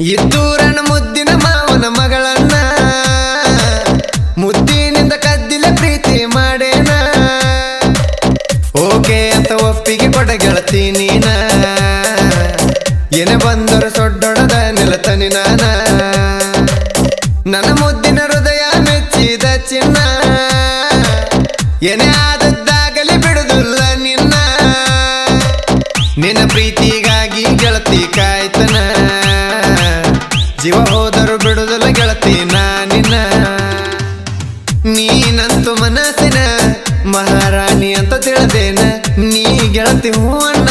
ಇದ್ದೂರನ ಮುದ್ದಿನ ಮಾವನ ಮಗಳನ್ನ, ಮುದ್ದಿನಿಂದ ಕದ್ದಿಲ ಪ್ರೀತಿ ಮಾಡೇನ. ಓಕೆ ಅಂತ ಒಪ್ಪಿಗೆ ಕೊಡ ಗೆಳತಿ ನೀನ. ಏನೇ ಬಂದರು ಸೊಡ್ಡೊಡದ ನೆಲತನಿ ನಾನ. ನನ್ನ ಮುದ್ದಿನ ಹೃದಯ ಮೆಚ್ಚಿದ ಚಿನ್ನ. ಏನೇ ಜೀವ ಹೋದರು ಬಿಡುದಲ್ಲ ಗೆಳತಿ ನಾನಿನ. ನೀನಂತೂ ಮನಸ್ಸಿನ ಮಹಾರಾಣಿ ಅಂತ ತಿಳಿದೇನ. ನೀ ಗೆಳತಿ ಹೂವಣ್ಣ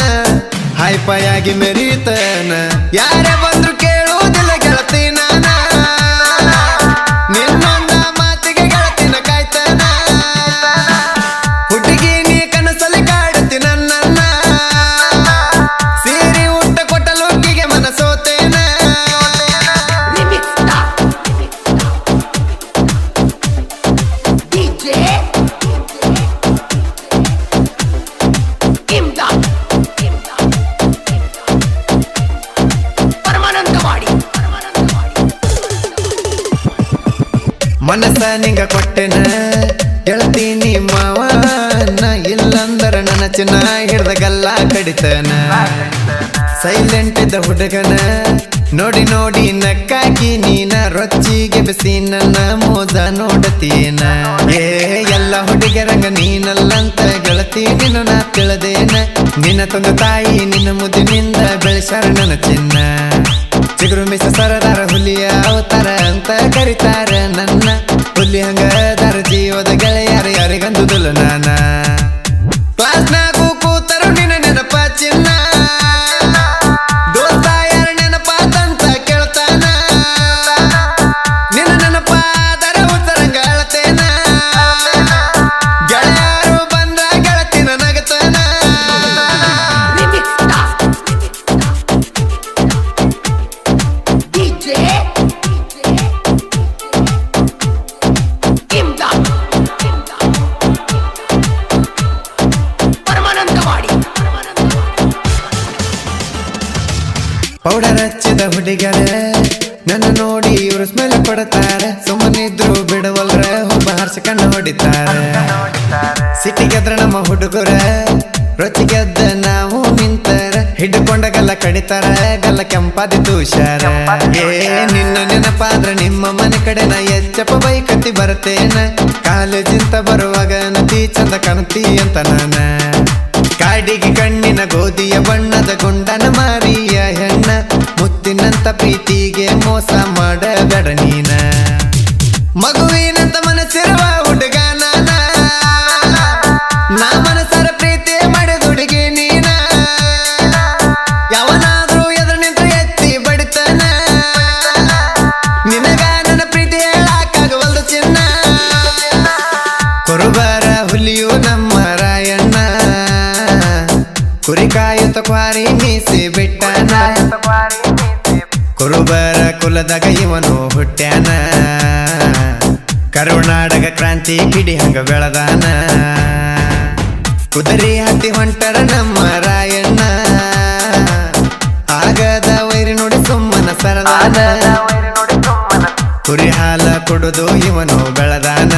ಹೈಪಾಯಾಗಿ ಮೆರೀತನ. ಯಾರೇ ಬಂದ್ರು ಮನಸ್ಸ ನಿಂಗ ಕೊಟ್ಟೆನ? ಗೆಳತೀನಿ ಮಾವನ ಇಲ್ಲಂದರ ನನ್ನ ಚಿನ್ನ ಹಿಡ್ದಗಲ್ಲ ಕಡಿತನ. ಸೈಲೆಂಟ್ ಇದ್ದ ಹುಡುಗನ. ನೋಡಿ ನೋಡಿ ನಕ್ಕಾಗಿ ನೀನ ರೊಚ್ಚಿಗೆ ಬಿಸಿ ನನ್ನ ಮೋದ ನೋಡತೀನ. ಏ, ಎಲ್ಲ ಹುಡುಗರಂಗ ನೀನಲ್ಲಂತ ಗೆಳತಿ ನಿನ್ನ ನಾ ತಿಳದೇನ. ನಿನ್ನ ತಂದ ತಾಯಿ ನಿನ್ನ ಮುದಿನಿಂದ ಬೆಳೆಸಾರ ನನ್ನ ಚಿನ್ನ. ಪೌಡರ್ ಹಚ್ಚಿದ ಹುಡುಗರ ನನ್ನ ನೋಡಿ ಇವರು ಸ್ಮೆಲ್ ಕೊಡ್ತಾರ. ಸುಮ್ಮನಿದ್ರು ಬಿಡವಲ್ರೆ, ಒಬ್ಬ ಹರ್ಷ ಕಣ್ಣು ಹೊಡಿತಾರ. ಸಿಟಿಗೆದ್ರ ನಮ್ಮ ಹುಡುಗರೆ ರೊಚ್ಚಿಗೆದ್ದ ನಾವು ನಿಂತರ. ಹಿಡ್ಕೊಂಡ ಗಲ್ಲ ಕಡಿತಾರ ಗಲ್ಲ ಕೆಂಪಾದಿ ತುಷಾರ ಏ, ನಿನ್ನ ನೆನಪಾದ್ರೆ ನಿಮ್ಮ ಮನೆ ಕಡೆ ನಾ ಎಚ್ಚಪ್ಪ ಕಟ್ಟಿ ಬರ್ತೇನ. ಕಾಲೇಜಿಂತ ಬರುವಾಗ ನದಿ ಚಂದ ಕಾಣ್ತಿ ಅಂತ ನಾನ. ಕಾಡಿಗೆ ಕಣ್ಣಿನ ಗೋಧಿಯ ಬಣ್ಣದ ಗುಂಡನ ಮಾರಿಯ. ಪ್ರೀತಿಗೆ ಮೋಸ ಮಾಡಬೇಡ ನೀನ. ಕುಲದಾಗ ಇವನು ಹುಟ್ಟ್ಯಾನ. ಕ್ರಾಂತಿ ಕಿಡಿ ಹಂಗ ಬೆಳದಾನ. ಕುದುರೆ ಹತ್ತಿ ಹೊಂಟರ ನಮ್ಮ ರಾಯಣ್ಣ. ಆಗದ ವೈರಿ ನೋಡಿ ಸುಮ್ಮನ ಸರದಾನ. ಕುರಿ ಹಾಲ ಕೊಡುದು ಇವನು ಬೆಳದಾನ.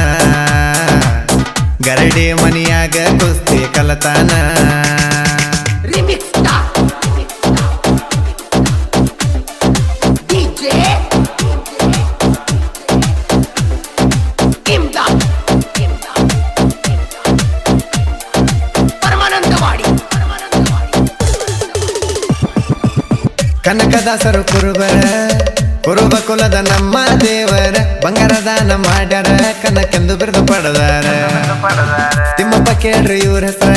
ಗರಡಿ ಮನಿಯಾಗ ಕುಸ್ತಿ ಕಲತಾನ. ಕನಕದಾಸರು ಕುರುಬರ, ಕುರುಬ ಕುಲದ ನಮ್ಮ ದೇವರ ಬಂಗಾರದ ಮಾಡ್ಯಾರ, ಕನಕೆಂದು ಬಿರುದು ಪಡೆದಾರ. ತಿಮ್ಮಪ್ಪ ಕೇಳ್ರಿ ಇವ್ರ ಹೆಸರ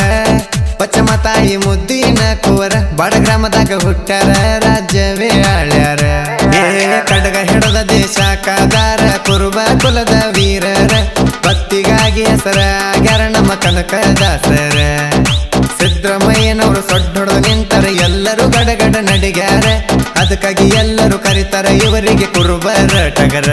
ಪಚ್ಚಮ ತಾಯಿ ಮುದ್ದಿನ ಕುವರ, ಬಡ ಗ್ರಾಮದಾಗ ಹುಟ್ಟ್ಯಾರ, ರಾಜ್ಯವೇ ಆಳ್ಯಾರ. ಕಡಗ ಹಿಡದ ದೇಶ ಕಾದಾರ, ಕುರುಬ ಕುಲದ ವೀರರ, ಭಕ್ತಿಗಾಗಿ ಹೆಸರ ಆಗ್ಯಾರ ನಮ್ಮ ಕನಕದಾಸರ. ಸಿದ್ದರಾಮಯ್ಯನವರು ಸೊಡ್ಡೊಡೆದು ನಿಂತರ ಎಲ್ಲರೂ ಗಡಗಡ ನಡಿಗ್ಯಾರ. ಅದಕ್ಕಾಗಿ ಎಲ್ಲರೂ ಕರೀತಾರ ಇವರಿಗೆ ಕುರುಬರ ಟಗರ.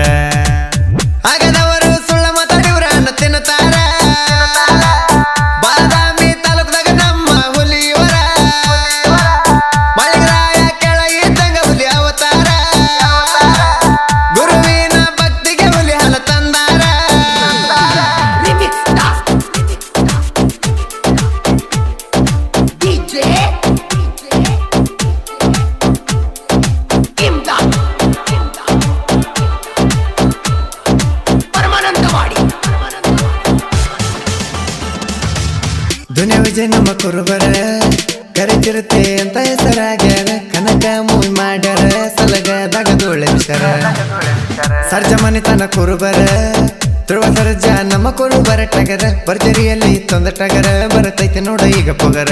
ದುನಿಯ ವಿಜಯ ನಮ್ಮ ಕುರುಬರ. ಕರಿತಿರುತ್ತೆ ಅಂತ ಹೆಸರಾಗ್ಯಾರ. ಕನಕ ಮೂವಿ ಮಾಡ್ಯಾರ. ಸಲಗದಾಗ ಬಿಸರ ಸರ್ಜ ಮನೆತನ ಕುರುಬರ. ಧ್ರುವ ಸರ್ಜ ನಮ್ಮ ಕುರುಬರ ಟಗರ. ಭರ್ಜರಿಯಲ್ಲಿ ತೊಂದ ಟಗರ. ಬರತೈತೆ ನೋಡ ಈಗ ಪೊಗರ.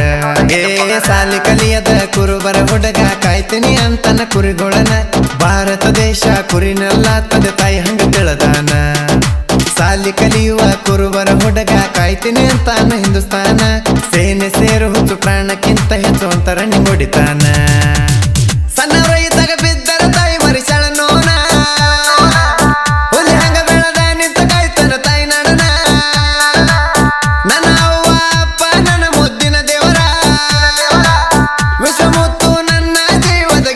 ಏ, ಸಾಲಿ ಕಲಿಯದ ಕುರುಬರ ಹುಡುಗ ಕಾಯ್ತೀನಿ ಅಂತನ ಕುರಿಗೊಳನ. ಭಾರತ ದೇಶ ಕುರಿನೆಲ್ಲ ತಂದೆ ತಾಯಿ ಹಂಗ ತಿಳದಾನ. ಸಾಲಿ ಕಲಿಯುವ ಕುರುಬರ ಹುಡುಗ ಕಾಯ್ತೀನಿ ಅಂತಾನ ಹಿಂದೂಸ್ತಾನ. ಸೇನೆ ಸೇರು ಹುಚ್ಚು ಪ್ರಾಣಕ್ಕಿಂತ ಹೆಚ್ಚು ಅಂತ ರನ್ನಿಂಗ್ ಹೊಡಿತಾನ ತಾಯಿ ನನ್ನ ಮುದ್ದಿನ ದೇವರ. ನನ್ನ ಜೀವದ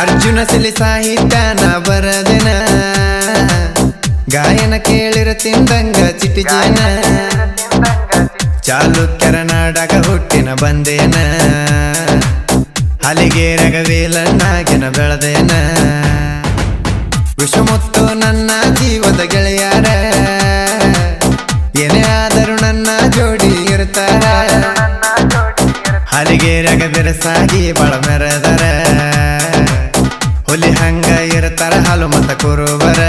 ಅರ್ಜುನ ಸಿಲಿ ಸಾಹಿತ್ಯ ನಾ ಬರದೆನ ತಿಂದಂಗ ಚಿಟಿ ಜಾನ ಚಾಲುಕ್ಯರ ನಾಡಕ ಹುಟ್ಟಿನ ಬಂದೇನ ಹಲಿಗೇರಗ ವೇಲನ್ನಾಗಿನ ಬೆಳೆದೇನ ವಿಷಮುತ್ತು ನನ್ನ ಜೀವದ ಗೆಳೆಯರ. ಏನೇ ಆದರೂ ನನ್ನ ಜೋಡಿ ಇರ್ತಾರ. ಹಲಿಗೇರಗ ಬಿರಸಾಗಿ ಬಳ ಮೆರೆದರ. ಹುಲಿ ಹಂಗ ಇರ್ತಾರ ಹಾಲು ಮತ ಕುರುಬರ